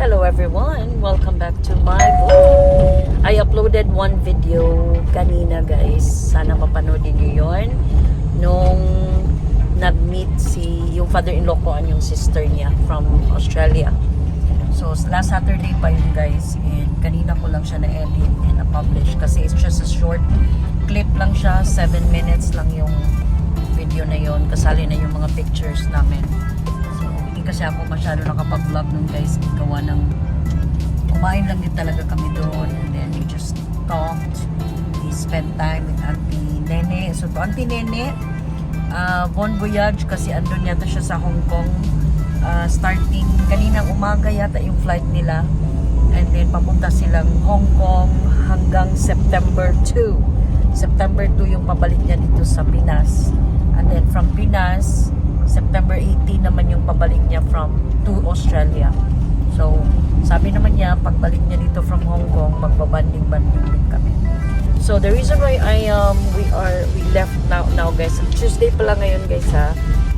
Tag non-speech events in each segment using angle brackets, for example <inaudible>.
Hello everyone! Welcome back to my vlog. I uploaded one video kanina guys. Sana mapanood niyo yon Nung nag-meet si yung father-in-law ko and yung sister niya from Australia. So last Saturday pa yun guys. And kanina ko lang siya na-edit and na-publish kasi it's just a short clip lang siya. 7 minutes lang yung video na yon Kasali na yung mga pictures namin. Hindi kasi ako masyado nakapag-vlog nun guys. Gawa ng kumain lang din talaga kami doon. And then we just talked. We spent time with Auntie Nene. So, to Auntie Nene, uh, Bon Voyage kasi andun yata siya sa Hong Kong. Uh, starting kaninang umaga yata yung flight nila. And then papunta silang Hong Kong hanggang September 2. September 2 yung pabalik niya dito sa Pinas. And then from Pinas, September 18 naman yung pabalik niya from to Australia. So, sabi naman niya, pagbalik niya dito from Hong Kong, magbabanding-banding din kami. So, the reason why I um we are we left now now guys. Tuesday pala ngayon guys ha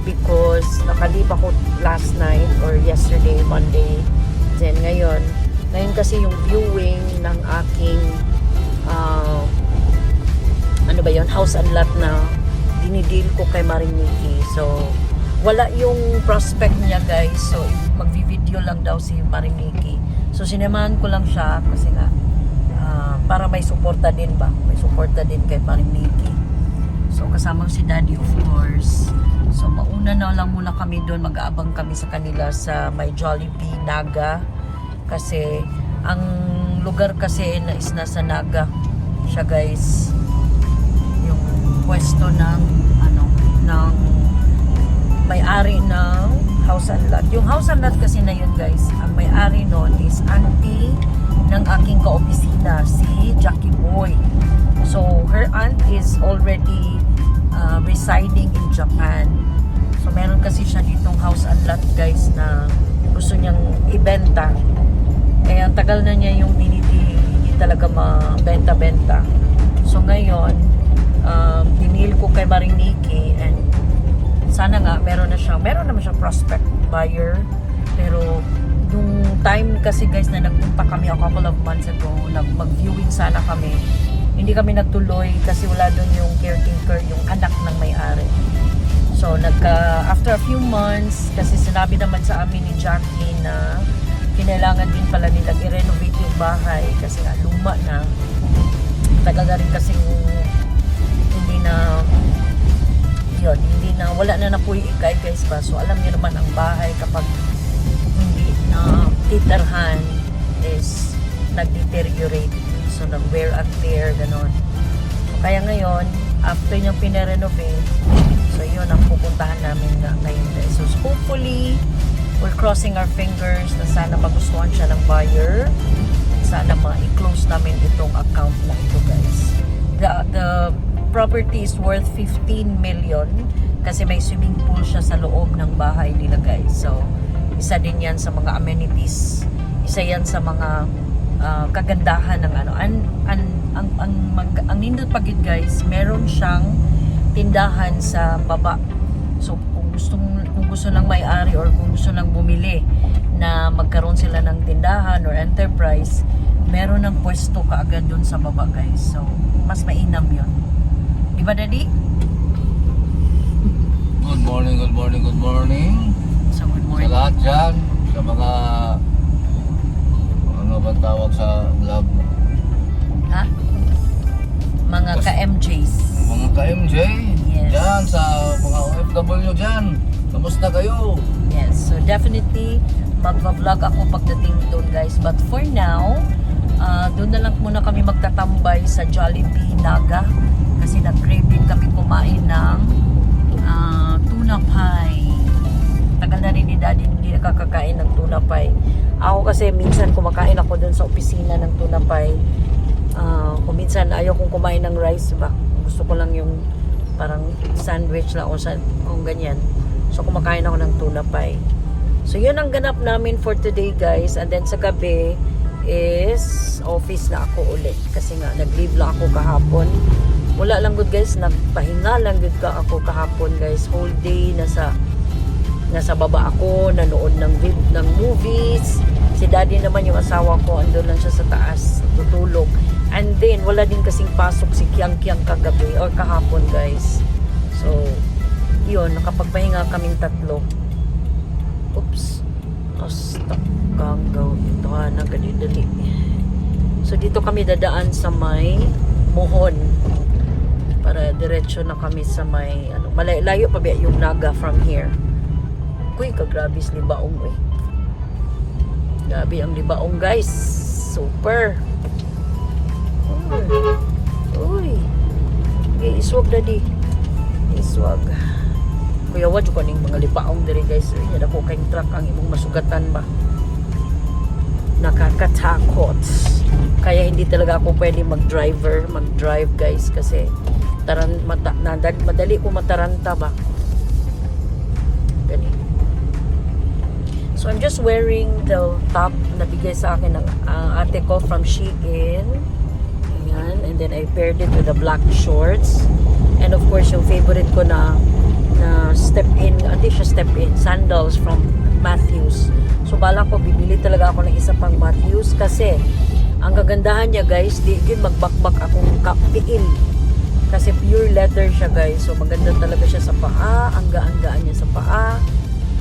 because nakalib ako last night or yesterday Monday. Then ngayon, ngayon kasi yung viewing ng aking uh, ano ba yon house and lot na dinidil ko kay Mariniki. So, wala yung prospect niya guys. So, magvi-video lang daw si Mariniki. So, sinamahan ko lang siya kasi nga ah, para may suporta din ba? May suporta din kay Mariniki. So, kasama si Daddy of course. So, mauna na lang muna kami doon. Mag-aabang kami sa kanila sa may Jollibee, Naga. Kasi, ang lugar kasi na is nasa Naga siya guys yung pwesto ng ano ng may-ari ng house and lot. Yung house and lot kasi na yun guys, ang may-ari noon is auntie ng aking kaopisina, si Jackie Boy. So, her aunt is already uh, residing in Japan. So, meron kasi siya ditong house and lot guys na gusto niyang ibenta. Kaya ang tagal na niya yung diniti, hindi talaga mabenta-benta. So, ngayon, meron na siya. Meron naman siyang prospect buyer. Pero yung time kasi guys na nagpunta kami a couple of months ago mag-viewing sana kami hindi kami nagtuloy kasi wala doon yung caretaker yung anak ng may-ari. So nagka after a few months kasi sinabi naman sa amin ni Jackie na kinailangan din pala nilang i-renovate yung bahay kasi nga luma na. Tagal na rin kasi hindi na yun, hindi na, wala na na po yung ikay guys ba. So, alam niyo naman ang bahay kapag hindi na titirhan is nag-deteriorate. So, nag-wear and tear, ganon. Kaya ngayon, after niyang pinarenovate, so yun ang pupuntahan namin na, ngayon. So, hopefully, we're crossing our fingers na sana magustuhan siya ng buyer. Sana ma-close namin itong account na ito guys. The, the property is worth 15 million kasi may swimming pool siya sa loob ng bahay nila guys. So, isa din yan sa mga amenities. Isa yan sa mga ah, kagandahan ng ano. An, an, ang, ang, mag, ang nindot pagid guys, meron siyang tindahan sa baba. So, kung gusto, kung gusto ng may-ari or kung gusto ng bumili na magkaroon sila ng tindahan or enterprise, meron ng pwesto kaagad dun sa baba guys. So, mas mainam yon Di ba, Daddy? Good morning, good morning, good morning. So, good Sa morning. lahat dyan, sa mga ano ba tawag sa vlog? Ha? Mga ka-MJs. Mga ka-MJ, Yes. dyan sa mga OFW dyan. Kamusta kayo? Yes. So, definitely, magpa-vlog ako pagdating doon, guys. But for now, ah, doon na lang muna kami magtatambay sa Jollibee Naga. Kasi nag-crave din kami kumain ng ah, tuna pie. Tagal na rin ni Daddy hindi nakakakain ng tuna pie. Ako kasi minsan kumakain ako doon sa opisina ng tuna pie. Ah, kung minsan ayaw kong kumain ng rice ba. Gusto ko lang yung parang sandwich lang o sa, kung ganyan. So kumakain ako ng tuna pie. So yun ang ganap namin for today guys. And then sa gabi is office na ako ulit. Kasi nga nag-leave lang ako kahapon. Wala lang good guys, nagpahinga lang good ka ako kahapon guys. Whole day nasa nasa baba ako, nanood ng ng movies. Si daddy naman yung asawa ko, andun lang siya sa taas, tutulog. And then, wala din kasing pasok si Kiang Kiang kagabi or kahapon guys. So, yun, nakapagpahinga kaming tatlo. Oops. Hasta kanggaw. Ito ha, nagadidali. So, dito kami dadaan sa may Mohon. Para diretso na kami sa may, ano, malay, layo pa ba yung Naga from here. Kuy, kagrabis libaong eh. Grabe ang libaong guys. Super. Uy. Uy. Iswag di. Iswag. Kuya wad ko ning mga libaong diri guys. Yan ako kayong truck ang imong masugatan ba. Nakakatakot. Kaya hindi talaga ako pwede mag-driver, mag-drive guys kasi taran mata, nadali, madali ko mataranta ba. Gani. So I'm just wearing the top na bigay sa akin ng ah, ate ko from Shein. Ayan. And then I paired it with the black shorts. And of course, yung favorite ko na na step in, hindi siya step in, sandals from Matthews. So bala ko, bibili talaga ako ng isa pang Matthews kasi ang kagandahan niya guys, di yun magbakbak akong kapiin. Kasi pure leather siya guys. So maganda talaga siya sa paa. Ang gaan-gaan niya sa paa.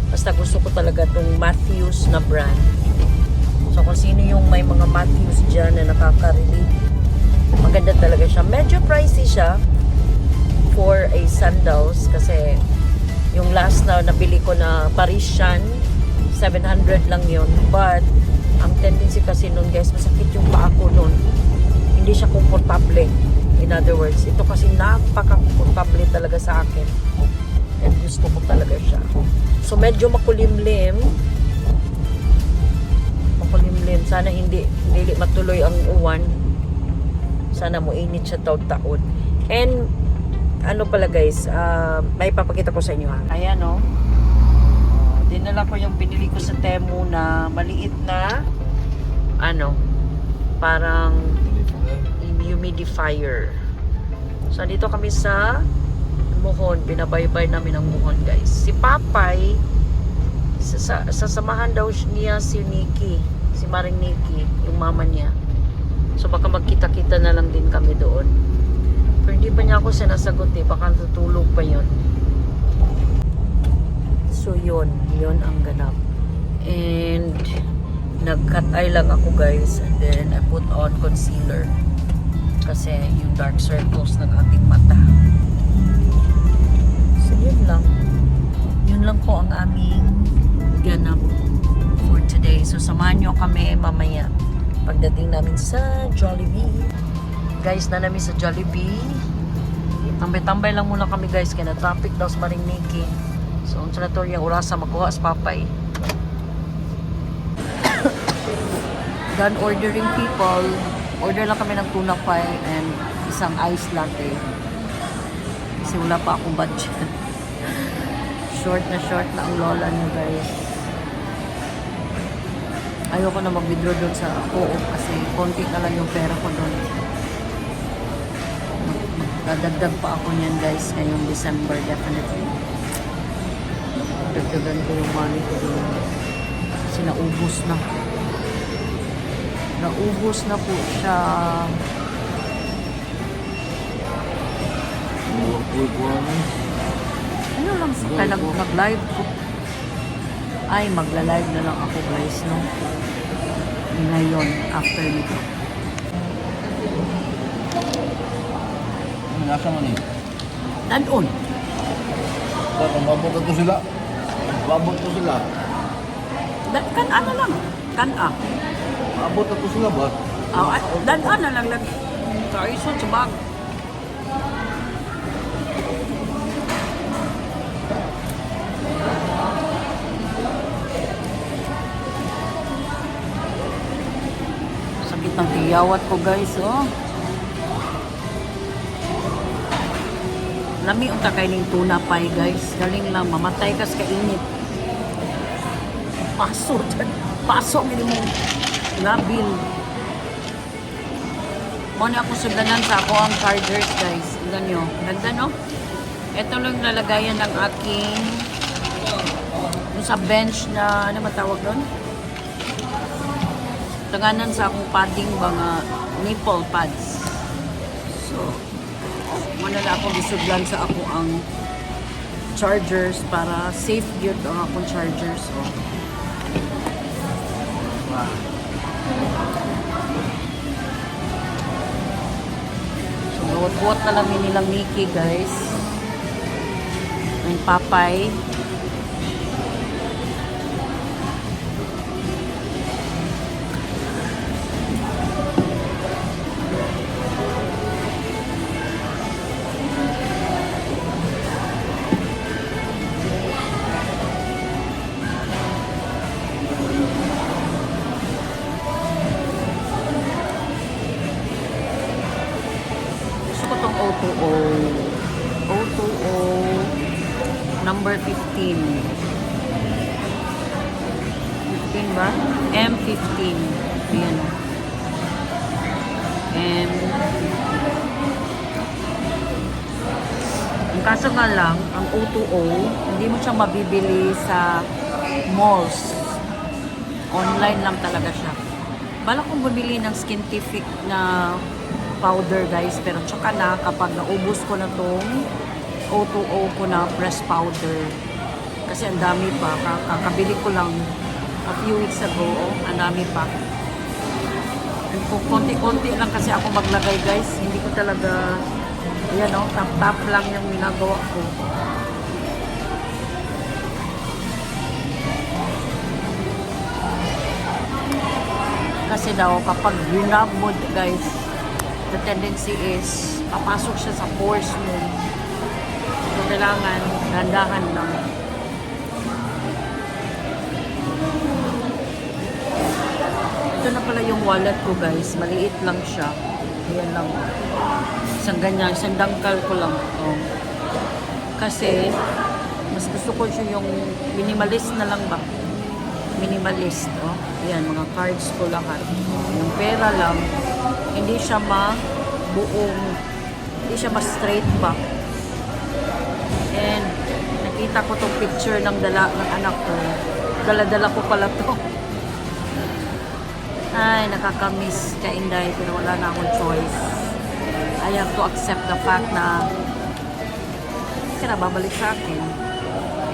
Basta gusto ko talaga tong Matthews na brand. So kung sino yung may mga Matthews dyan na nakaka-relate, maganda talaga siya. Medyo pricey siya for a sandals kasi yung last na nabili ko na Parisian 700 lang yun but ang tendency kasi nun guys masakit yung paa ko nun hindi siya komportable in other words ito kasi napaka-komportable talaga sa akin and gusto ko talaga siya so medyo makulimlim makulimlim sana hindi hindi matuloy ang uwan sana mo init siya taon-taon and ano pala guys, ah, may papakita ko sa inyo ha. Ayan o. Oh. dinala ko yung pinili ko sa Temu na maliit na ano, parang humidifier. So, dito kami sa Muhon. Binabaybay namin ang Muhon guys. Si Papay, sa, sa, sasamahan daw niya si Nikki. Si Maring Nikki, yung mama niya. So, baka magkita-kita na lang din kami doon. Pero hindi pa niya ako sinasagot eh. Baka tutulog pa yun. So yun. Yun ang ganap. And nag-cut eye lang ako guys. And then I put on concealer. Kasi yung dark circles ng ating mata. So yun lang. Yun lang po ang aming ganap for today. So samahan nyo kami mamaya pagdating namin sa Jollibee guys na namin sa Jollibee. Tambay-tambay lang muna kami guys kaya na traffic daw sa Mariniki. So ang sanator yung orasa makuha sa papay. <coughs> Done ordering people. Order lang kami ng tuna pie and isang ice latte. Kasi wala pa akong budget. <laughs> short na short na ang lola niyo guys. Ayoko na mag-withdraw doon sa co-op kasi konti na lang yung pera ko doon. Dadagdag pa ako niyan guys ngayong December definitely. Dagdagan ko yung money ko doon. Kasi naubos na. Naubos na po siya. Ano lang sa nag, nag-live ko. Ay, magla-live na lang ako guys, no? Ngayon, after nito. Nasa man eh. Danon. Ba't mabot to sila? Mabot to sila. Kan ano lang. Kan ah. Mabot to sila ba? Ah, dan na lang lang. Tayo sa bag. Sakit ng tiyawat ko guys, oh. Lami unta kay ning tuna pie guys. Galing lang mamatay kas kainit. Paso. <laughs> Paso gini mo. Labil. Muna ako sudanan sa ako ang chargers guys. Tignan nyo. Ganda no? Ito lang lalagayan ng aking sa bench na ano matawag doon? Tanganan sa akong padding mga nipple pads. So, muna na ako gisudlan sa ako ang chargers para safe yun ang akong chargers. So, so buwat-buwat na lang nilang Mickey guys. Ang papay. Kaso nga lang, ang O2O, hindi mo siya mabibili sa malls. Online lang talaga siya. Bala kong bumili ng scientific na powder guys, pero tsaka na kapag naubos ko na tong O2O ko na press powder. Kasi ang dami pa. Ka- Kakabili ko lang a few weeks ago. Oh, ang dami pa. Konti-konti lang kasi ako maglagay guys. Hindi ko talaga, yan oh, tap-tap lang yung ginagawa ko. Kasi daw, kapag rinab mo, guys, the tendency is, papasok siya sa pores mo. So, kailangan, dandahan lang. Ito na pala yung wallet ko, guys. Maliit lang siya. Ayan lang. Isang ganyan, isang dangkal ko lang. Oh. Kasi, mas gusto ko yung minimalist na lang ba? minimalist. Oh. Ayan, mga cards ko lahat. Yung pera lang, hindi siya ma buong, hindi siya ma-straight ba. And, nakita ko tong picture ng dala ng anak ko. Dala-dala ko pala to. <laughs> Ay, nakakamiss ka Inday, pero wala na akong choice. I have to accept the fact na ka na babalik sa akin.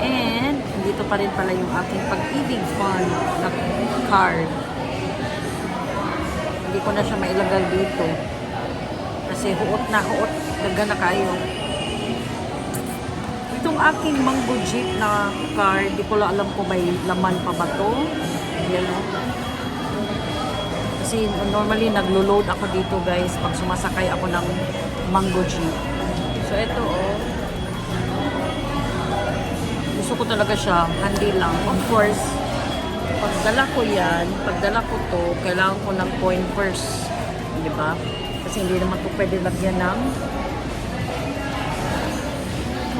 And, dito pa rin pala yung aking pag-ibig fund na card. Hindi ko na siya mailagay dito. Kasi huot na huot. Daga na kayo. Itong aking mango jeep na card, di ko lang alam kung may laman pa ba to. Yan. Kasi normally naglo-load ako dito guys pag sumasakay ako ng mango jeep. So ito oh gusto ko talaga siya, handy lang. Of course, pagdala ko yan, pagdala ko to, kailangan ko ng coin purse. Di ba? Kasi hindi naman to pwede lagyan ng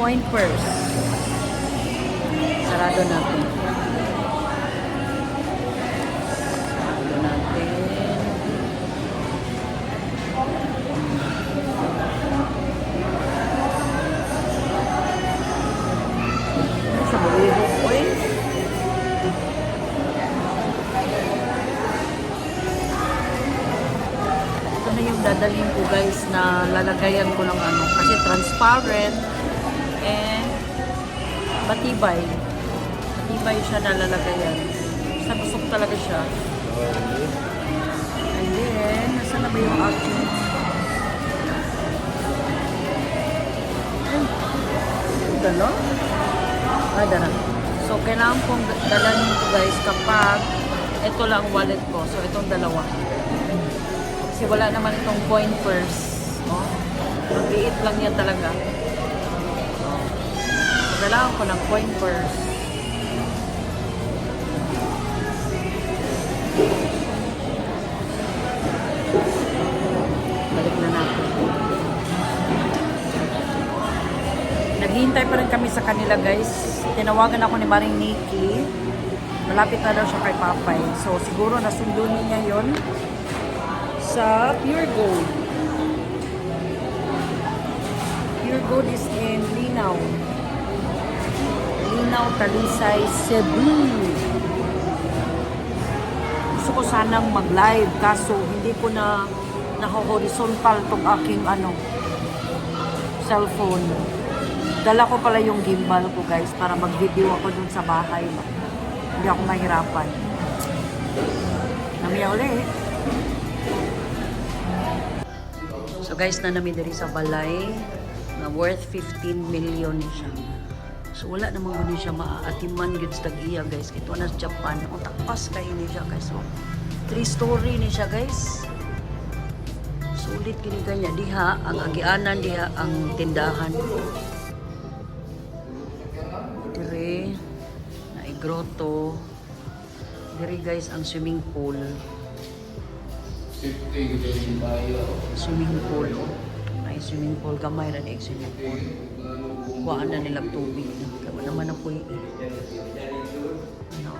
coin purse. Sarado natin. Na lalagayan ko ng ano. Kasi transparent and matibay. Matibay siya na lalagayan. Sa gusto ko talaga siya. And then, nasa na ba yung aking Dala? Ah, dala. So, kailangan kong dalhin ito guys kapag ito lang ang wallet ko. So, itong dalawa. Kasi wala naman itong coin purse. Oh. Ang liit lang yan talaga. Kailangan ko ng coin purse. Balik na natin. Naghihintay pa rin kami sa kanila guys. Tinawagan ako ni Maring Nikki. Malapit na daw siya kay Papay. So siguro nasundo niya yon sa Pure Gold. Is in Linaw. Linaw, Talisay, Cebu. Gusto ko sanang mag-live kaso hindi ko na naka-horizontal tong aking ano cellphone. Dala ko pala yung gimbal ko guys para mag-video ako dun sa bahay. Hindi ako mahirapan. Namiya ulit. So guys, na namin diri sa balay na worth 15 million siya. So wala namang gani siya maaatiman gud sa tag-iya guys. Kito na sa Japan. O takpas kay ni siya guys. So, three story ni siya guys. Sulit kini kanya diha ang agianan diha ang tindahan. Dire na grotto. Dire guys ang swimming pool. Swimming pool. Ay swimming pool gamay ra di swimming pool. Kuhaan na nilang tubig. Kaya naman na po eh. Ano?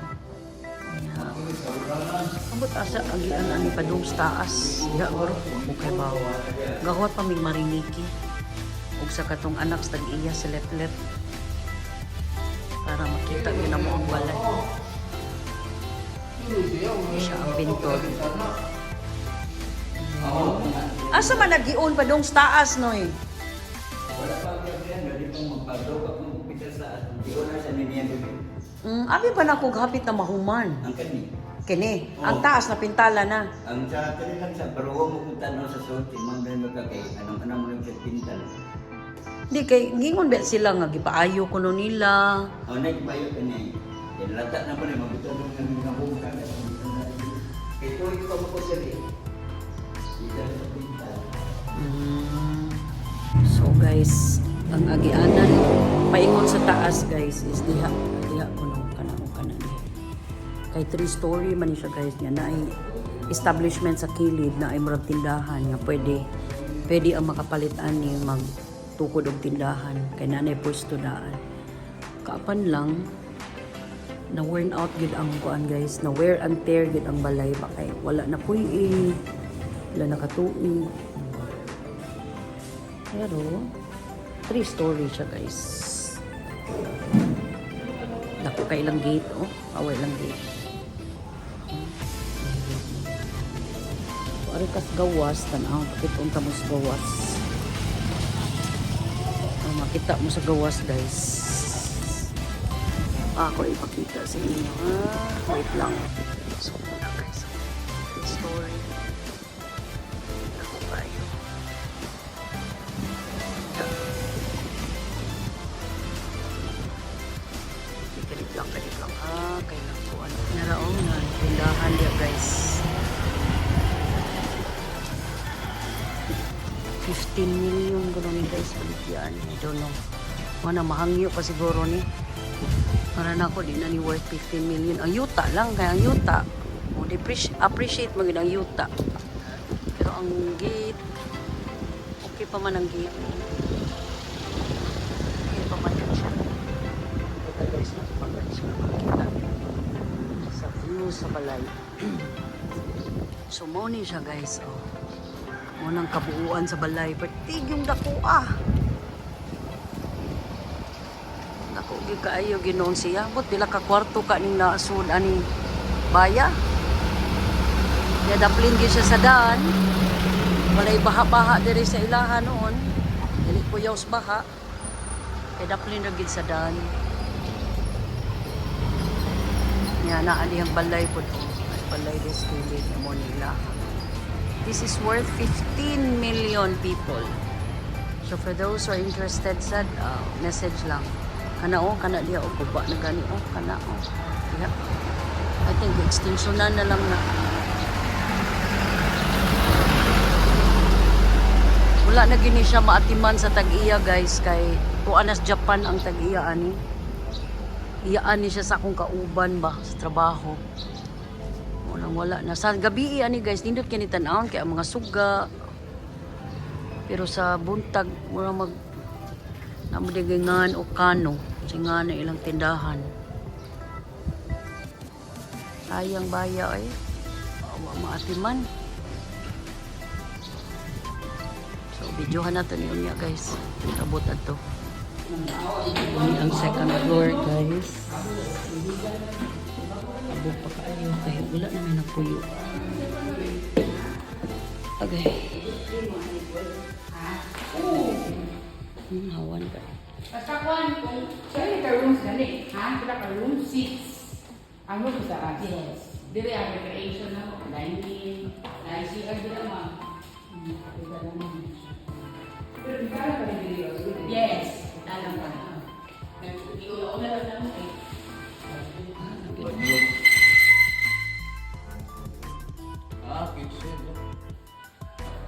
Ambot asa agian ani padung taas. Ya guro mo bawa. Gahot pa mig mariniki. Ug sa katong anak sa tag-iya sa leplet para makita gyud na mo ang balay. Siya ang bintod. Asa man nagiun pa dong sa taas no eh? Wala pa ang ganyan, hindi pang magpagaw ka kung pita sa ko na sa niniyan bibig. Mm, abi pa na kog hapit na mahuman. Ang kani. Kini, ang taas na pintala na. Ang sa kani lang sa pero mo kung tanaw sa suot, imang ganun ka kay anong anong mo sa pintal. Di kay gingon bet sila nga gipaayo kuno nila. O nagpayo ka niya. Yan lata na pa rin, mabuto nung nang nabuka na. Kaya kung ito mo ko siya guys, ang agianan paingon sa taas guys is diha diha kuno kana kana diha. Kay three story man siya guys niya. Na ay establishment sa kilid na ay murag tindahan nga pwede pwede ang makapalitan ni mag tukod og tindahan. Kay nanay pwesto daan. Kaapan lang na worn out gid ang kuan guys. Na wear and tear gid ang balay. Ba kay wala na puy wala na katuig pero, three story siya guys. Naku, kailang gate, oh. Away lang gate. Pari kas gawas, tanaw, pakitong mo sa gawas. Oh, makita mo sa gawas, guys. Ah, ako ipakita sa inyo. Ah, wait lang. Mana mahangyo pa siguro ni. Para na ako, di na ni worth 15 million. Ang yuta lang, kaya ang yuta. O, appreciate mo ang yuta. Pero ang gate, okay pa man ang gate. Okay pa man yan siya. Ito guys, napagod siya makita. Sa view sa balay. <clears throat> so, morning siya guys. Oh. Munang kabuuan sa balay. Pertig yung dako ah. Gyud kaayo ginoon siya. Bot pila ka kwarto ka ning naasud ani baya. Ya daplin gyud siya sa daan. Walay baha-baha diri sa ilaha noon. Dili kuyaw sa baha. Kaya daplin ra gyud sa daan. Yan na ali ang balay. Ay balay des kilid mo nila. This is worth 15 million people. So for those who are interested sa uh, message lang. Kana o, kana diha o guba na gani o, kana o. Diha. I think extensionan na lang na. Wala na gini siya maatiman sa tag-iya guys kay tuanas Japan ang tag-iya ani. Iyaan ni siya sa akong kauban ba sa trabaho. Walang wala na. Sa gabi ani guys, nindot kini tan-awon kay mga suga. Pero sa buntag wala mag namudigingan o kano. Singa na ilang tindahan. Sayang baya ay. Awa maatiman. So, videohan natin yun niya guys. Abot na to. Ini ang second floor guys. Abo pa kayo. Kaya wala na may nagpuyo. Okay. Hmm, hawan ka. Basta kuan kung saan ka rooms gani, ha? Kita ka room 6. Ang room sa. Yes. Dire ang recreation na mo, dining, ICR dire mo. Pero di ka pa rin. Yes. Talang pa. Nag-iulo na lang naman eh. Ah, kitchen.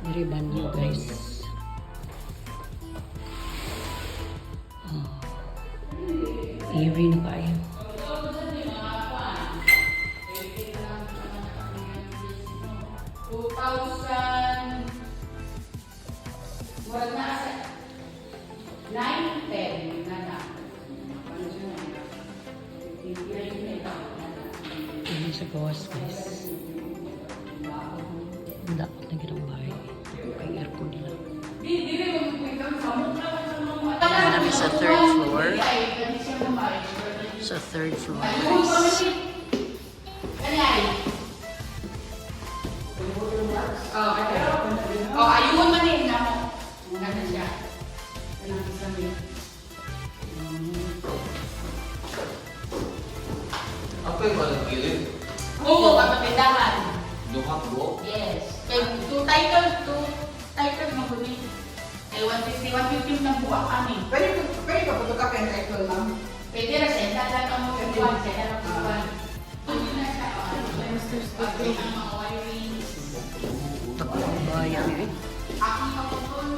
Very banyo guys. Eerie na kayo. Two third floor guys. Oh, okay. Oh, ayun man din na mo. Ano siya? Sa amin? Apa yung walang gilid? Oo, kapatindahan. Duhak bo? Yes. Kay two title, two title mo kuni. Kay 150, 150 na buwa kami. Pwede ko pwede ka photocopy ang title, ma'am. Pwede na enda lang ang mga enda lang ang buwan. Ano na siya? Ang mga wirings. Tako ang bayan eh. Ako ang kapupon.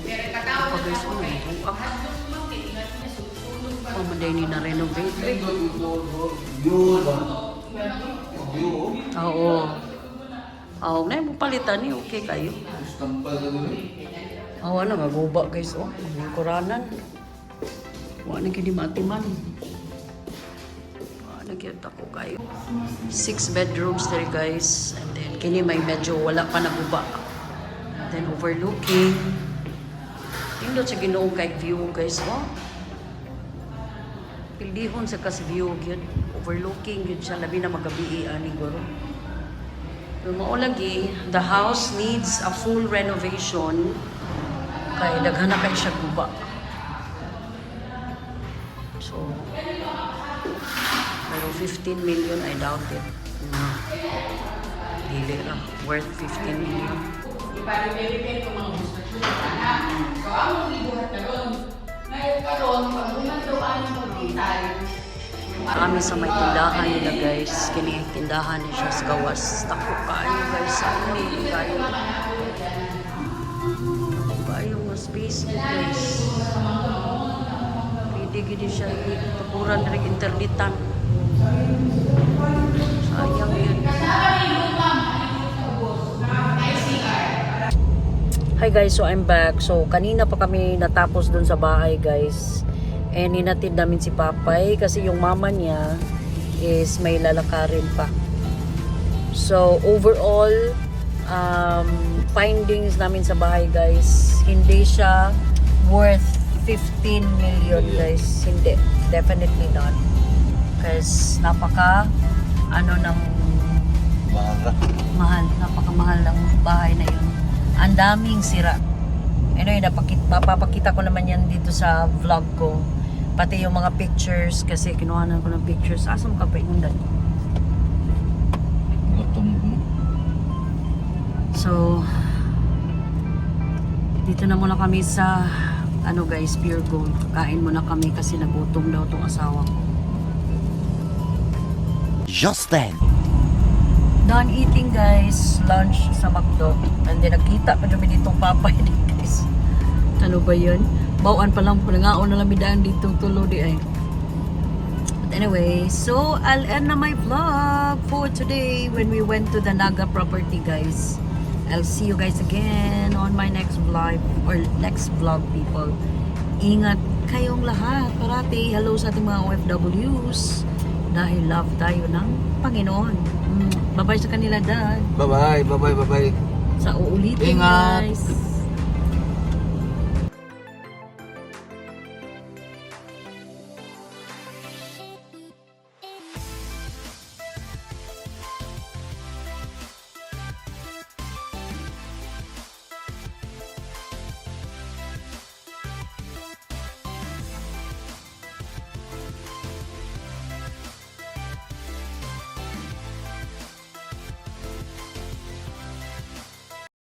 Pero katawag na ako kay buwak. Hadlok mo, kay ingat niya, susunod pa. Pamaday ni na-renovate eh. View ba? View? Oo. Oo, na mo palitan okay kayo. Stampal ka dito. Awa na, maguba guys. Oh, may kuranan. Wala na kini matiman. Wala na kaya ako kayo. Six bedrooms there guys. And then kini may medyo wala pa naguba. Then overlooking. Tindot sa ginoong kay view guys. Oh. Pildihon sa kas view yun. Overlooking yun siya. Labi na magabi ani guro. Pero mao lagi, the house needs a full renovation kay daghan na kay siya guba. Pero 15 million, I doubt it. No. Dili lang. Worth 15 million. Ipa-repair ko mga construction na So, ang mga libuhat na ron. Ngayon karon, pag umantuan mo tayo. Kami sa may tindahan nila guys. Kini tindahan ni siya sa gawas. Tako kayo guys. Ano yung kayo? Kayo nga space mo guys. Pwede gini siya itukuran rin internetan. Hi guys, so I'm back. So kanina pa kami natapos dun sa bahay guys. And hinatid namin si Papay kasi yung mama niya is may lalakarin pa. So overall, um, findings namin sa bahay guys, hindi siya worth 15 million guys. Hindi. Definitely not. Kasi napaka ano ng Mahal na. mahal, napakamahal ng bahay na yun. Ang daming sira. Anyway, napakit, mapapakita ko naman yan dito sa vlog ko. Pati yung mga pictures, kasi kinuhanan ko ng pictures. Asa mo ka pa? Gutom mo. So, dito na muna kami sa, ano guys, Pure Gold. Kain muna kami kasi nagutom daw tong asawa ko. Just then. Done eating guys, lunch sa McDo. And then nagkita pa kami ditong papay din guys. Ano ba yun? Bawaan pa lang po, nangaon na lang daan dito tulo di ay. But anyway, so I'll end na my vlog for today when we went to the Naga property guys. I'll see you guys again on my next vlog or next vlog people. Ingat kayong lahat. Parati hello sa ating mga OFWs dahil love tayo ng Panginoon. Mm, Bye-bye sa kanila, Dad. Bye-bye, bye-bye, bye-bye. Sa uulitin, Ingat. guys.